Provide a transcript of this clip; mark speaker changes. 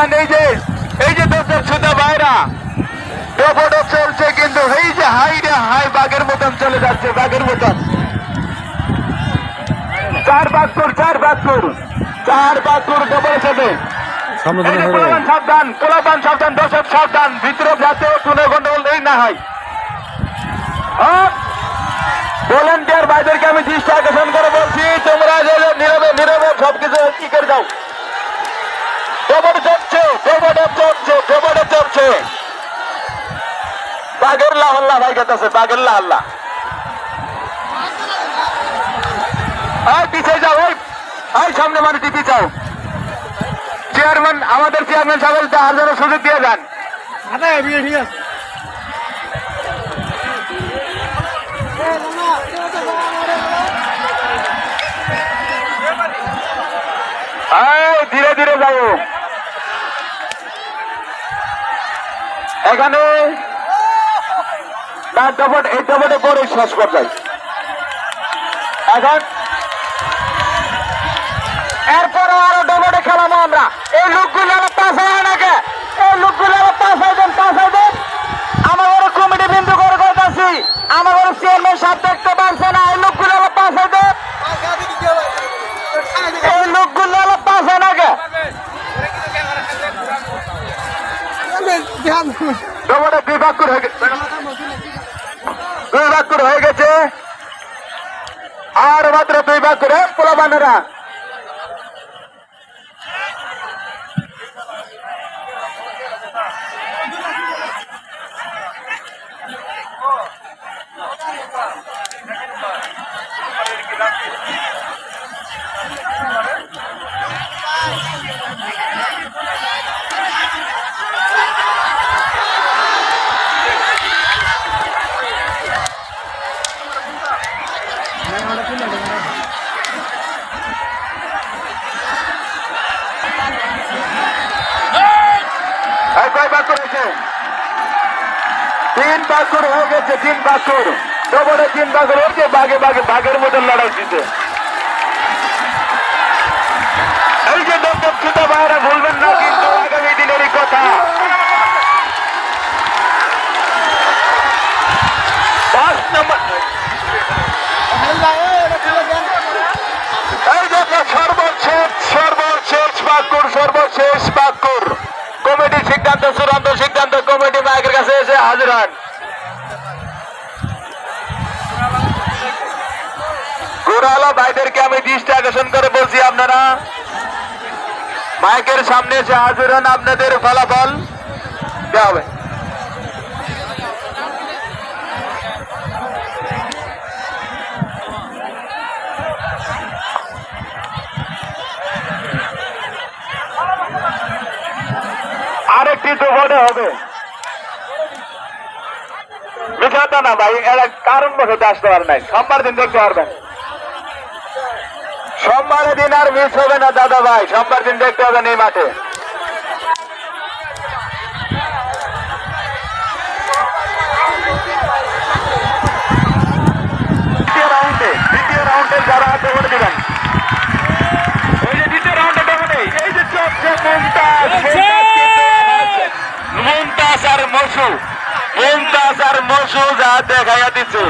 Speaker 1: সাবধান এই যে এই যে দোষের সুদা ভাইরা ডবডব চলছে কিন্তু এই যে হাই রে হাই বাঘের মতন চলে যাচ্ছে বাঘের মতন। চার বাক্যর চার চার বাক্যর ডবল সাথে
Speaker 2: সামনে
Speaker 1: এই
Speaker 2: দিনে
Speaker 1: যে সাবধান পোলাপান সাবধান দর্শক সাবধান ভিতরে যাতে কোনো গন্ডগোল নেই না হয়। ভলেন্টিয়ার ভাইদেরকে আমি দৃষ্টি আকর্ষণ করে বলছি তোমরা যে যে নীরবে নীরবে সবকিছু কি করে চলছে চলছে লাহল্লা ভাই কাছে বাগের লাহল্লা আর পিছিয়ে যাও ওই ওই সামনে মানে টিপি যাও চেয়ারম্যান আমাদের চেয়ারম্যান সাহেব তার জন্য সুযোগ দিয়ে যান। এই, এখানে তার ডবট এই ডবটে পরে শেষ পর্যায়ে এখন এরপরে আরও ডবটে খেলাবো আমরা। এই লোকগুলো আরও পাঁচ হয় নাকি এই লোকগুলো আরও পাঁচ হয় দেন পাঁচ হয় দেন আমার বড় কমিটি বিন্দু করে করতেছি আমার বড় চেয়ারম্যান সাহেব দেখতে পারছে না এই লোকগুলো আরও পাঁচ হয় দেন এই লোকগুলো আরও পাঁচ হয় নাকি ডবটে দুই ভাগ করে দুই ভাগ করে হয়ে গেছে। আর মাত্র দুই ভাগ করে পোলাবানেরা এই করেছে তিন করে হয়ে গেছে, তিন কর ডবলে তিন করে হয়েছে বাঘে বাঘে বাঘের মতন লড়াই দিতে এই যে সুতা ভাইরা ভুলবেন না, কিন্তু আগামী দিনেরই কথা। সর্বশেষ সর্বশেষ সর্বশেষ বাক্যর হাজির গোড়ালা ভাইদেরকে আমি দৃষ্টি আকর্ষণ করে বলছি আপনারা। মাইকের সামনে এসে হাজির হন আপনাদের ফলাফল। দেওয়া হবে। আরেকটি দুর্ঘটনা হবে। বিষয়টা না, ভাই, এরা কারণ বসতে আসতে পারে নাই। সোমবার দিন দেখতে পারবেন। সোমবারের দিন আর মিস হবে না, দাদা ভাই। সোমবার দিন দেখতে হবে এই মাঠে। মসু মুমতাজ আর মসু দেখাইয়া দিচ্ছে